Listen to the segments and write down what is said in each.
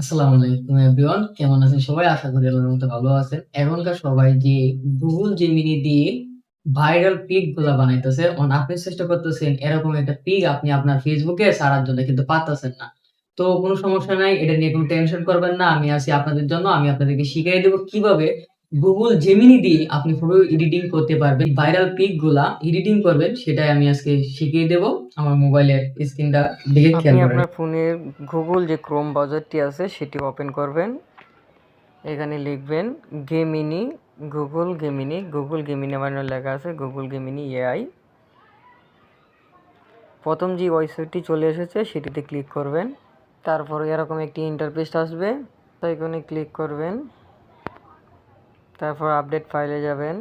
আসসালামু আলাইকুম এভরিওয়ান কেমন আছেন সবাই? আশা করি আল্লাহর মতো ভালো আছেন। এখনকার সবাই যে গুগল জেমিনি দিয়ে ভাইরাল পিকগুলা বানাইতেছে অন আপনি চেষ্টা করতেছেন এরকম একটা পিক আপনি আপনার ফেসবুকে সারার জন্য কিন্তু পাতাছেন না। তো কোনো সমস্যা নাই, এটা নিয়ে কোনো টেনশন করবেন না, আমি আছি আপনাদের জন্য, আমি আপনাদেরকে শিখিয়ে দেবো কীভাবে গুগল জেমিনি দিয়ে আপনি ফটো এডিটিং করতে পারবেন। ভাইরাল পিকগুলা এডিটিং করবেন সেটাই আমি আজকে শিখিয়ে দেবো আমার মোবাইলের স্ক্রিনটা দেখে খেয়াল আপনি আপনার ফোনের গুগল যে ক্রোম ব্রাউজারটি আছে সেটি ওপেন করবেন। এখানে লিখবেন Gemini Google Gemini Google Gemini আমার লেখা আছে গুগল গেমিনি এআই প্রথম যে ওয়েবসাইটটি চলে এসেছে সেটিতে ক্লিক করবেন। তারপর এরকম একটি ইন্টারফেস আসবে তো এখানে ক্লিক করবেন। তারপর আপডেট ফাইলে যাবেন।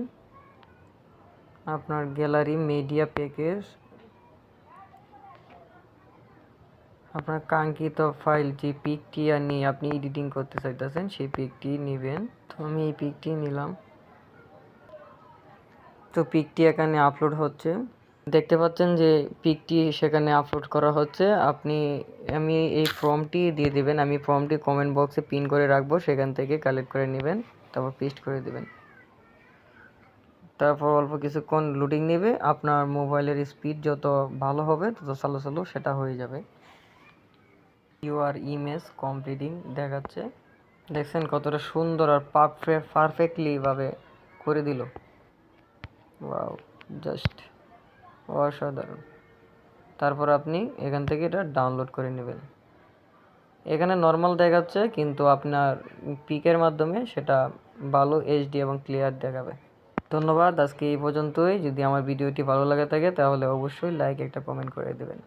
আপনার গ্যালারি মিডিয়া প্যাকেজ আপনার কাঙ্ক্ষিত ফাইল যে পিকটি আর নিয়ে আপনি এডিটিং করতে চাইতেছেন, সেই পিকটি নেবেন। তো আমি এই পিকটি নিলাম। তো পিকটি এখানে আপলোড হচ্ছে। দেখতে পাচ্ছেন যে পিকটি সেখানে আপলোড করা হচ্ছে। আপনি, আমি এই ফর্মটি দিয়ে দেবেন। আমি ফর্মটি কমেন্ট বক্সে পিন করে রাখব। সেখান থেকে কালেক্ট করে নেবেন। তারপর পেস্ট করে দেবেন। তারপর অল্প কিছুক্ষণ লোডিং নেবে, আপনার মোবাইলের স্পিড যত ভালো হবে, তত চালু চালু সেটা হয়ে যাবে। ইউআর ইমেজ কমপ্লিটিং দেখাচ্ছে। দেখছেন কতটা সুন্দর আর পারফেক্টলি ভাবে করে দিল। ওয়াও জাস্ট অসাধারণ। তারপর আপনি এখান থেকে এটা ডাউনলোড করে নেবেন। এখানে নর্মাল দেখাচ্ছে, কিন্তু আপনার পিকের মাধ্যমে সেটা ভালো এইচডি এবং ক্লিয়ার দেখাবে। ধন্যবাদ, আজকে এই পর্যন্তই। যদি আমার ভিডিওটি ভালো লাগে থাকে, তাহলে অবশ্যই লাইক একটা কমেন্ট করে দেবেন।